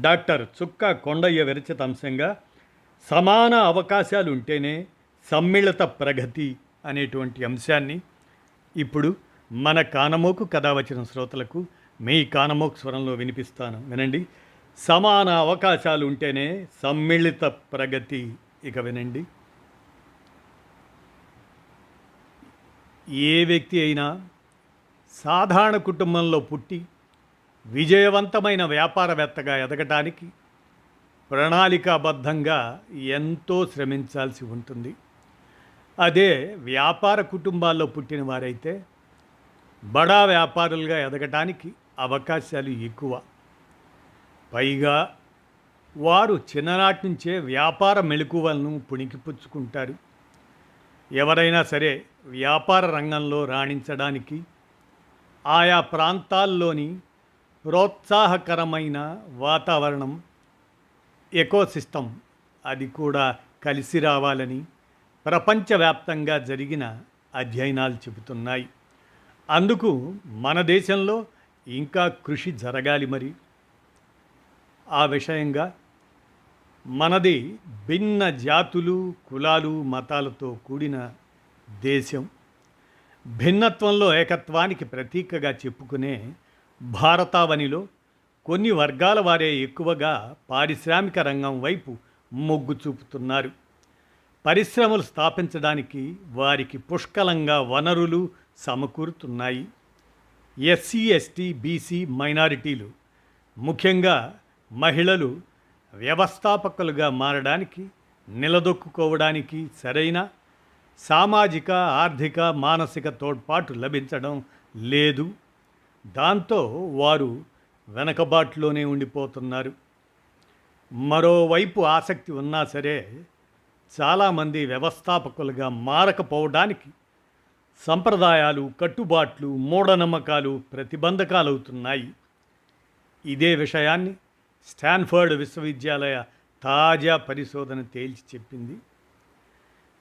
Doctor చుక్క కొండయ్య విరచిత అంశంగా సమాన అవకాశాలు ఉంటేనే సమ్మిళిత ప్రగతి అనేటువంటి అంశాన్ని ఇప్పుడు మన కానమోకు కథ వచ్చిన శ్రోతలకు మీ కానమోకు స్వరంలో వినిపిస్తాను. వినండి. సమాన అవకాశాలు ఉంటేనే సమ్మిళిత ప్రగతి. ఇక వినండి. ఏ వ్యక్తి అయినా సాధారణ కుటుంబంలో పుట్టి విజయవంతమైన వ్యాపారవేత్తగా ఎదగటానికి ప్రణాళికాబద్ధంగా ఎంతో శ్రమించాల్సి ఉంటుంది. అదే వ్యాపార కుటుంబాల్లో పుట్టిన వారైతే బడా వ్యాపారులుగా ఎదగటానికి అవకాశాలు ఎక్కువ. పైగా వారు చిన్ననాటి నుంచే వ్యాపార మెళుకువలను పుణికిపుచ్చుకుంటారు. ఎవరైనా సరే వ్యాపార రంగంలో రాణించడానికి ఆయా ప్రాంతాల్లోని ప్రోత్సాహకరమైన వాతావరణం ఎకోసిస్టమ్ అది కూడా కలిసి రావాలని ప్రపంచవ్యాప్తంగా జరిగిన అధ్యయనాలు చెబుతున్నాయి. అందుకు మన దేశంలో ఇంకా కృషి జరగాలి మరి. ఆ విషయంగా మనది భిన్న జాతులు కులాలు మతాలతో కూడిన దేశం. భిన్నత్వంలో ఏకత్వానికి ప్రతీకగా చెప్పుకునే భారతావనిలో కొన్ని వర్గాల వారే ఎక్కువగా పారిశ్రామిక రంగం వైపు మొగ్గు చూపుతున్నారు. పరిశ్రమలు స్థాపించడానికి వారికి పుష్కలంగా వనరులు సమకూరుతున్నాయి. ఎస్సీ ఎస్టీ బీసీ మైనారిటీలు ముఖ్యంగా మహిళలు వ్యవస్థాపకులుగా మారడానికి నిలదొక్కుకోవడానికి సరైన సామాజిక ఆర్థిక మానసిక తోడ్పాటు లభించడం లేదు. దాంతో వారు వెనకబాటులోనే ఉండిపోతున్నారు. మరోవైపు ఆసక్తి ఉన్నా సరే చాలామంది వ్యవస్థాపకులుగా మారకపోవడానికి సంప్రదాయాలు కట్టుబాట్లు మూఢనమ్మకాలు ప్రతిబంధకాలవుతున్నాయి. ఇదే విషయాన్ని స్టాన్ఫర్డ్ విశ్వవిద్యాలయ తాజా పరిశోధన తేల్చి చెప్పింది.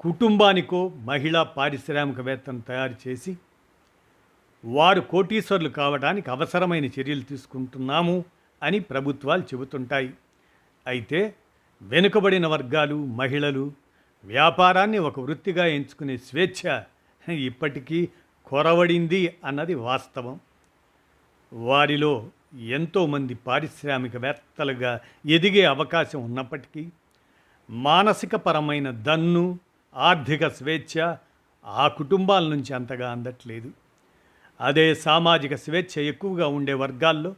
కుటుంబానికో మహిళా పారిశ్రామికవేత్తను తయారు చేసి వారు కోటీశ్వర్లు కావడానికి అవసరమైన చర్యలు తీసుకుంటున్నాము అని ప్రభుత్వాలు చెబుతుంటాయి. అయితే వెనుకబడిన వర్గాలు మహిళలు వ్యాపారాన్ని ఒక వృత్తిగా ఎంచుకునే స్వేచ్ఛ ఇప్పటికీ కొరవడింది అన్నది వాస్తవం. వారిలో ఎంతోమంది పారిశ్రామికవేత్తలుగా ఎదిగే అవకాశం ఉన్నప్పటికీ మానసికపరమైన దన్ను ఆర్థిక స్వేచ్ఛ ఆ కుటుంబాల నుంచి అంతగా అందట్లేదు. అదే సామాజిక స్వేచ్ఛ ఎక్కువగా ఉండే వర్గాల్లో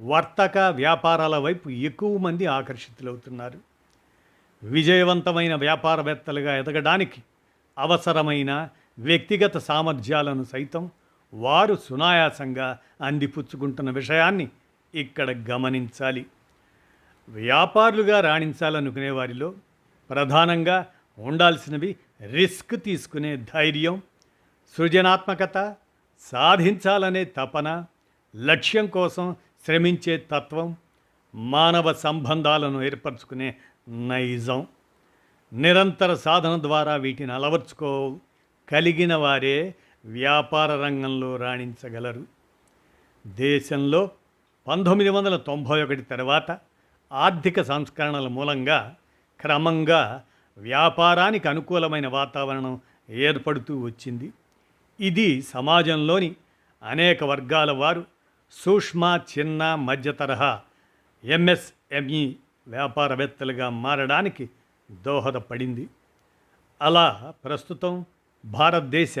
వర్తక వ్యాపారాల వైపు ఎక్కువ మంది ఆకర్షితులవుతున్నారు. విజయవంతమైన వ్యాపారవేత్తలుగా ఎదగడానికి అవసరమైన వ్యక్తిగత సామర్థ్యాలను సైతం వారు సునాయాసంగా అందిపుచ్చుకుంటున్న విషయాన్ని ఇక్కడ గమనించాలి. వ్యాపారులుగా రాణించాలనుకునే వారిలో ప్రధానంగా ఉండాల్సినవి రిస్క్ తీసుకునే ధైర్యం సృజనాత్మకత సాధించాలనే తపన లక్ష్యం కోసం శ్రమించే తత్వం మానవ సంబంధాలను ఏర్పరచుకునే నైజం నిరంతర సాధన ద్వారా వీటిని అలవర్చుకో కలిగిన వారే వ్యాపార రంగంలో రాణించగలరు. దేశంలో పంతొమ్మిది వందల తొంభై ఒకటి తర్వాత ఆర్థిక సంస్కరణల మూలంగా క్రమంగా వ్యాపారానికి అనుకూలమైన వాతావరణం ఏర్పడుతూ వచ్చింది. ఇది సమాజంలోని అనేక వర్గాల వారు సూక్ష్మ చిన్న మధ్య తరహా ఎంఎస్ఎంఈ వ్యాపారవేత్తలుగా మారడానికి దోహదపడింది. అలా ప్రస్తుతం భారతదేశ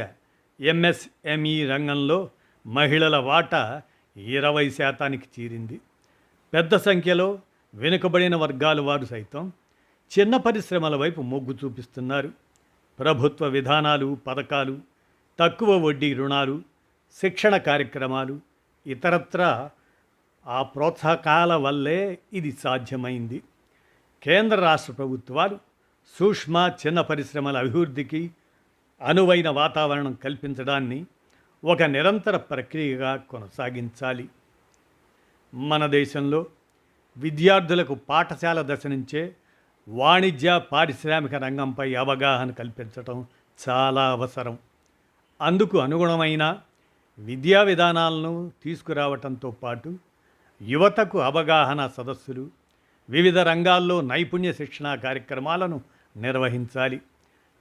ఎంఎస్ఎంఈ రంగంలో మహిళల వాటా ఇరవై శాతానికి చేరింది. పెద్ద సంఖ్యలో వెనుకబడిన వర్గాల వారు సైతం చిన్న పరిశ్రమల వైపు మొగ్గు చూపిస్తున్నారు. ప్రభుత్వ విధానాలు పథకాలు తక్కువ వడ్డీ రుణాలు శిక్షణ కార్యక్రమాలు ఇతరత్ర ఆ ప్రోత్సాహకాల వల్లే ఇది సాధ్యమైంది. కేంద్ర రాష్ట్ర ప్రభుత్వాలు సూక్ష్మ చిన్న పరిశ్రమల అభివృద్ధికి అనువైన వాతావరణం కల్పించడాన్ని ఒక నిరంతర ప్రక్రియగా కొనసాగించాలి. మన దేశంలో విద్యార్థులకు పాఠశాల దశ నుంచే వాణిజ్య పారిశ్రామిక రంగంపై అవగాహన కల్పించటం చాలా అవసరం. అందుకు అనుగుణమైన విద్యా విధానాలను తీసుకురావటంతో పాటు యువతకు అవగాహన సదస్సులు వివిధ రంగాల్లో నైపుణ్య శిక్షణా కార్యక్రమాలను నిర్వహించాలి.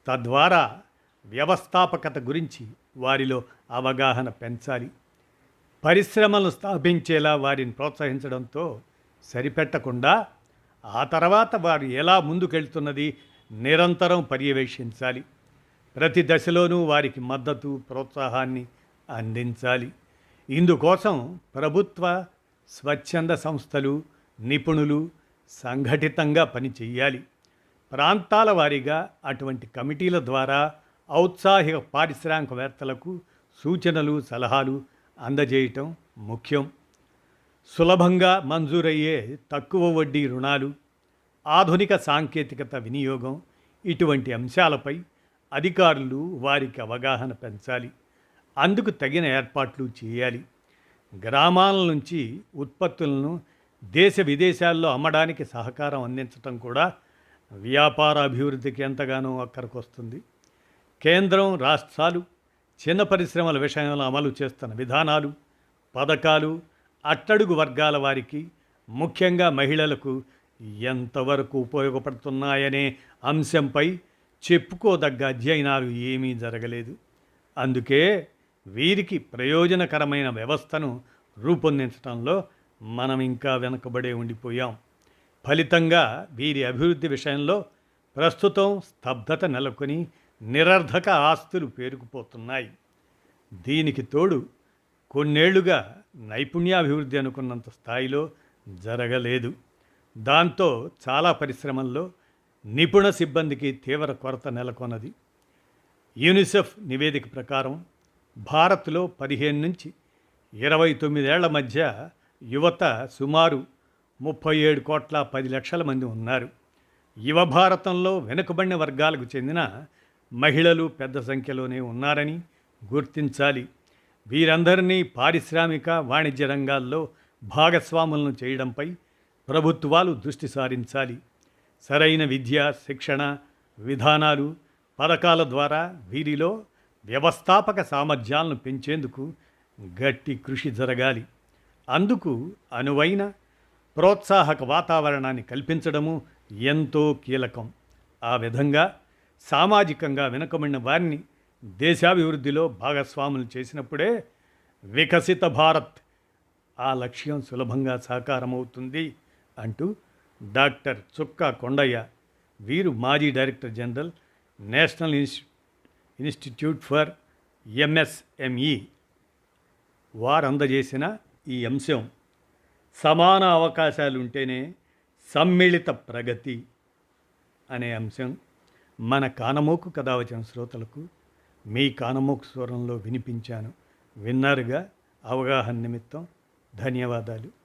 తద్వారా వ్యవస్థాపకత గురించి వారిలో అవగాహన పెంచాలి. పరిశ్రమలు స్థాపించేలా వారిని ప్రోత్సహించడంతో సరిపెట్టకుండా ఆ తర్వాత వారు ఎలా ముందుకెళ్తున్నది నిరంతరం పర్యవేక్షించాలి. ప్రతి దశలోనూ వారికి మద్దతు ప్రోత్సాహాన్ని అందించాలి. ఇందుకోసం ప్రభుత్వ స్వచ్ఛంద సంస్థలు నిపుణులు సంఘటితంగా పనిచేయాలి ప్రాంతాల వారీగా అటువంటి కమిటీల ద్వారా ఔత్సాహిక పారిశ్రామికవేత్తలకు సూచనలు సలహాలు అందజేయటం ముఖ్యం. సులభంగా మంజూరయ్యే తక్కువ వడ్డీ రుణాలు ఆధునిక సాంకేతికత వినియోగం ఇటువంటి అంశాలపై అధికారులు వారికి అవగాహన పెంచాలి. అందుకు తగిన ఏర్పాట్లు చేయాలి. గ్రామాల నుంచి ఉత్పత్తులను దేశ విదేశాల్లో అమ్మడానికి సహకారం అందించటం కూడా వ్యాపార అభివృద్ధికి ఎంతగానో అక్కడికొస్తుంది కేంద్రం రాష్ట్రాలు చిన్న పరిశ్రమల విషయంలో అమలు చేస్తున్న విధానాలు పథకాలు అట్టడుగు వర్గాల వారికి ముఖ్యంగా మహిళలకు ఎంతవరకు ఉపయోగపడుతున్నాయనే అంశంపై చెప్పుకోదగ్గ అధ్యయనాలు ఏమీ జరగలేదు. అందుకే వీరికి ప్రయోజనకరమైన వ్యవస్థను రూపొందించడంలో మనం ఇంకా వెనకబడే ఉండిపోయాం. ఫలితంగా వీరి అభివృద్ధి విషయంలో ప్రస్తుతం స్తబ్దత నెలకొని నిరర్ధక ఆస్తులు పేరుకుపోతున్నాయి. దీనికి తోడు కొన్నేళ్ళుగా నైపుణ్యాభివృద్ధి అనుకున్నంత స్థాయిలో జరగలేదు. దాంతో చాలా పరిశ్రమల్లో నిపుణ సిబ్బందికి తీవ్ర కొరత నెలకొన్నది. యూనిసెఫ్ నివేదిక ప్రకారం భారత్లో పదిహేను నుంచి ఇరవై తొమ్మిదేళ్ళ మధ్య యువత సుమారు ముప్పై ఏడు కోట్ల పది లక్షల మంది ఉన్నారు. యువ భారతంలో వెనుకబడిన వర్గాలకు చెందిన మహిళలు పెద్ద సంఖ్యలోనే ఉన్నారని గుర్తించాలి. వీరందరినీ పారిశ్రామిక వాణిజ్య రంగాల్లో భాగస్వాములను చేయడంపై ప్రభుత్వాలు దృష్టి సారించాలి. సరైన విద్య శిక్షణ విధానాలు పథకాల ద్వారా వీరిలో వ్యవస్థాపక సామర్థ్యాలను పెంచేందుకు గట్టి కృషి జరగాలి. అందుకు అనువైన ప్రోత్సాహక వాతావరణాన్ని కల్పించడము ఎంతో కీలకం. ఆ విధంగా సామాజికంగా వెనుకబడిన వారిని దేశాభివృద్ధిలో భాగస్వాములు చేసినప్పుడే వికసిత భారత్ ఆ లక్ష్యం సులభంగా సాకారమవుతుంది అంటూ డాక్టర్ చుక్కా కొండయ్య వీరు మాజీ director general national insti institute for MSME. వారు అందజేసిన ఈ అంశం సమాన అవకాశాలు ఉంటేనే సమ్మిళిత ప్రగతి అనే అంశం మన కానమోకు కథ వచ్చిన శ్రోతలకు మీ కానమోకు స్వరంలో వినిపించాను. విన్నారుగా అవగాహన నిమిత్తం ధన్యవాదాలు.